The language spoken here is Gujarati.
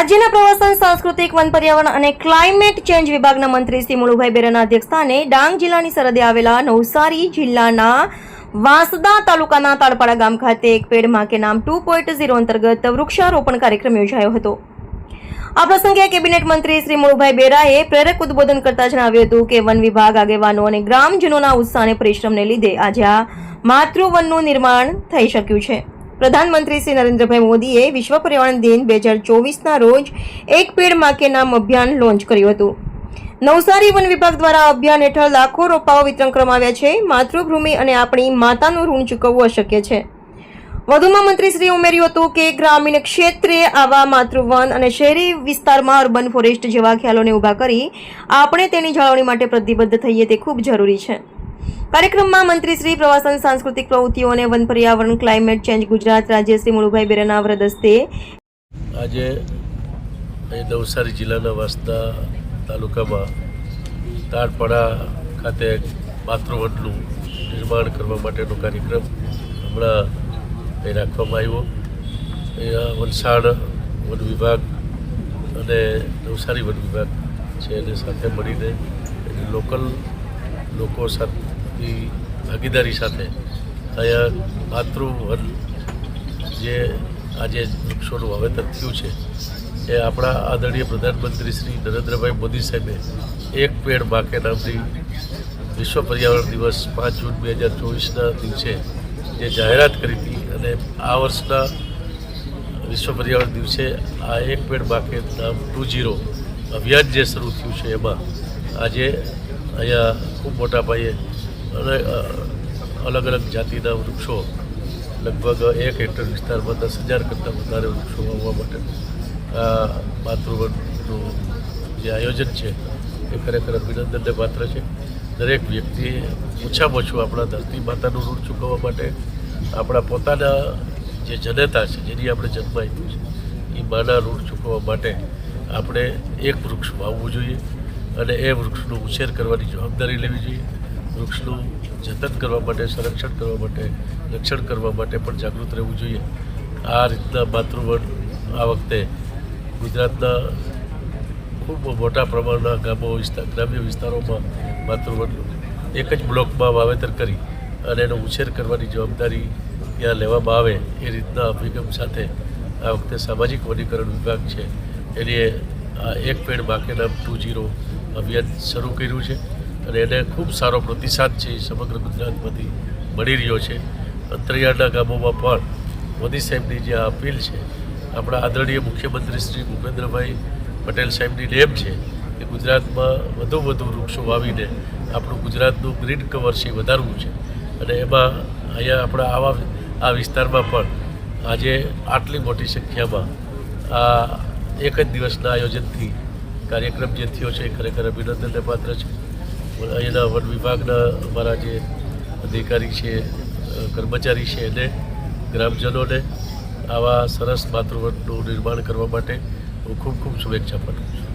રાજ્યના પ્રવાસન, સાંસ્કૃતિક વન પર્યાવરણ અને ક્લાઇમેટ ચેન્જ વિભાગના મંત્રી શ્રી મુળુભાઈ બેરાના અધ્યક્ષસ્થાને ડાંગ જિલ્લાની સરહદે આવેલા નવસારી જિલ્લાના વાંસદા તાલુકાના તાળપાડા ગામ ખાતે એક પેડમાં કે નામ ટુ પોઈન્ટ ઝીરો અંતર્ગત વૃક્ષારોપણ કાર્યક્રમ યોજાયો હતો. આ પ્રસંગે કેબિનેટ મંત્રી શ્રી મુળુભાઈ બેરાએ પ્રેરક ઉદબોધન કરતા જણાવ્યું હતું કે વન વિભાગ આગેવાનો અને ગ્રામજનોના ઉત્સાહ અને પરિશ્રમને લીધે આજે આ માતૃવનનું નિર્માણ થઈ શક્યું છે. પ્રધાનમંત્રી શ્રી નરેન્દ્રભાઈ મોદીએ વિશ્વ પર્યાવરણ દિન બે હજાર ચોવીસના રોજ એક પેડમાં કે નામ અભિયાન લોન્ચ કર્યું હતું. નવસારી વન વિભાગ દ્વારા અભિયાન હેઠળ લાખો રોપાઓ વિતરણ કરવામાં આવ્યા છે. માતૃભૂમિ અને આપણી માતાનું ઋણ ચૂકવવું અશક્ય છે. વધુમાં મંત્રીશ્રીએ ઉમેર્યું હતું કે ગ્રામીણ ક્ષેત્રે આવા માતૃવન અને શહેરી વિસ્તારમાં અર્બન ફોરેસ્ટ જેવા ખ્યાલોને ઊભા કરી આપણે તેની જાળવણી માટે પ્રતિબદ્ધ થઈએ તે ખૂબ જરૂરી છે. કાર્યક્રમમાં મંત્રીશ્રી પ્રવાસન, સાંસ્કૃતિક પ્રવૃત્તિઓ અને વન પર્યાવરણ ક્લાઇમેટ ચેન્જ ગુજરાત રાજ્ય શ્રી મુળુભાઈ બેરાના વ્રત હસ્તે આજે નવસારી જિલ્લાના વાસદા તાલુકામાં તાડપાડા ખાતે માતૃવનનું નિર્માણ કરવા માટેનો કાર્યક્રમ હમણાં અહીં રાખવામાં આવ્યો. અહીંયા વલસાડ વન વિભાગ અને નવસારી વન વિભાગ છે એને સાથે મળીને લોકલ લોકો સાથેની ભાગીદારી સાથે અહીંયા માતૃવન જે આજે વૃક્ષોનું વાવેતર થયું છે, એ આપણા આદરણીય પ્રધાનમંત્રી શ્રી નરેન્દ્રભાઈ મોદી સાહેબે એક પેડ બાકે નામની વિશ્વ પર્યાવરણ દિવસ પાંચ જૂન બે હજાર ચોવીસના દિવસે જે જાહેરાત કરી હતી અને આ વર્ષના વિશ્વ પર્યાવરણ દિવસે આ એક પેડ બાકે નામ ટુ જીરો અભિયાન જે શરૂ થયું છે એમાં આજે અહીંયા ખૂબ મોટા પાયે અલગ અલગ જાતિના વૃક્ષો, લગભગ એક હેક્ટર વિસ્તારમાં દસ હજાર કરતાં વધારે વૃક્ષો વાવવા માટે આ માતૃવનનું જે આયોજન છે, એ ખરેખર અભિનંદનને પાત્ર છે. દરેક વ્યક્તિએ ઓછામાં ઓછું આપણા ધરતી માતાનું ઋણ ચૂકવવા માટે, આપણા પોતાના જે જનતા છે, જેની આપણે જન્મ આપ્યું છે, એ માના ઋણ ચૂકવવા માટે આપણે એક વૃક્ષ વાવવું જોઈએ અને એ વૃક્ષનું ઉછેર કરવાની જવાબદારી લેવી જોઈએ. વૃક્ષનું જતન કરવા માટે, સંરક્ષણ કરવા માટે, રક્ષણ કરવા માટે પણ જાગૃત રહેવું જોઈએ. આ રીતના માતૃવન આ વખતે ગુજરાતના ખૂબ મોટા પ્રમાણના ગામો વિસ્તાર ગ્રામ્ય વિસ્તારોમાં માતૃવન એક જ બ્લોકમાં વાવેતર કરી અને એનો ઉછેર કરવાની જવાબદારી ત્યાં લેવામાં આવે એ રીતના અભિગમ સાથે આ વખતે સામાજિક વનીકરણ વિભાગ છે. એની એક પેડ બાકે ટુ જીરો અભિયાન શરૂ કર્યું છે. અને એને ખૂબ સારો પ્રતિસાદ છે સમગ્ર ગુજરાતમાંથી મળી રહ્યો છે. અંતરિયાળના ગામોમાં પણ મોદી સાહેબની જે આ અપીલ છે, આપણા આદરણીય મુખ્યમંત્રી શ્રી ભૂપેન્દ્રભાઈ પટેલ સાહેબની નેમ છે કે ગુજરાતમાં વધુ વધુ વૃક્ષો વાવીને આપણું ગુજરાતનું ગ્રીન કવર છે વધારવું છે. અને એમાં અહીંયા આપણા આવા આ વિસ્તારમાં પણ આજે આટલી મોટી સંખ્યામાં આ એક જ દિવસના આયોજનથી કાર્યક્રમ જે થયો છે એ ખરેખર અભિનંદનને પાત્ર છે. અહીંના વન વિભાગના અમારા જે અધિકારી છે કર્મચારી છે એને, ગ્રામજનોને આવા સરસ માતૃવનનું નિર્માણ કરવા માટે હું ખૂબ ખૂબ શુભેચ્છા પાઠવું છું.